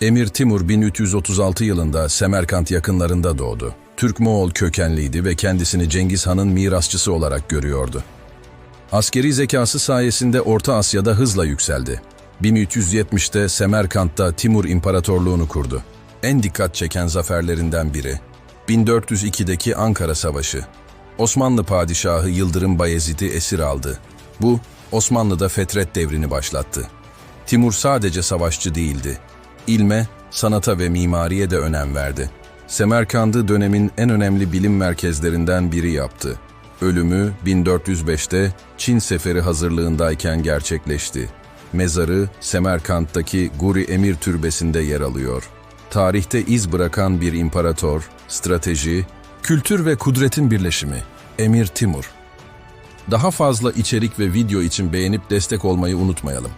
Emir Timur 1336 yılında Semerkant yakınlarında doğdu. Türk-Moğol kökenliydi ve kendisini Cengiz Han'ın mirasçısı olarak görüyordu. Askeri zekası sayesinde Orta Asya'da hızla yükseldi. 1370'te Semerkant'ta Timur İmparatorluğunu kurdu. En dikkat çeken zaferlerinden biri 1402'deki Ankara Savaşı. Osmanlı padişahı Yıldırım Bayezid'i esir aldı. Bu, Osmanlı'da fetret devrini başlattı. Timur sadece savaşçı değildi. İlme, sanata ve mimariye de önem verdi. Semerkand'ı dönemin en önemli bilim merkezlerinden biri yaptı. Ölümü 1405'te Çin seferi hazırlığındayken gerçekleşti. Mezarı Semerkant'taki Guri Emir Türbesi'nde yer alıyor. Tarihte iz bırakan bir imparator, strateji, kültür ve kudretin birleşimi. Emir Timur. Daha fazla içerik ve video için beğenip destek olmayı unutmayalım.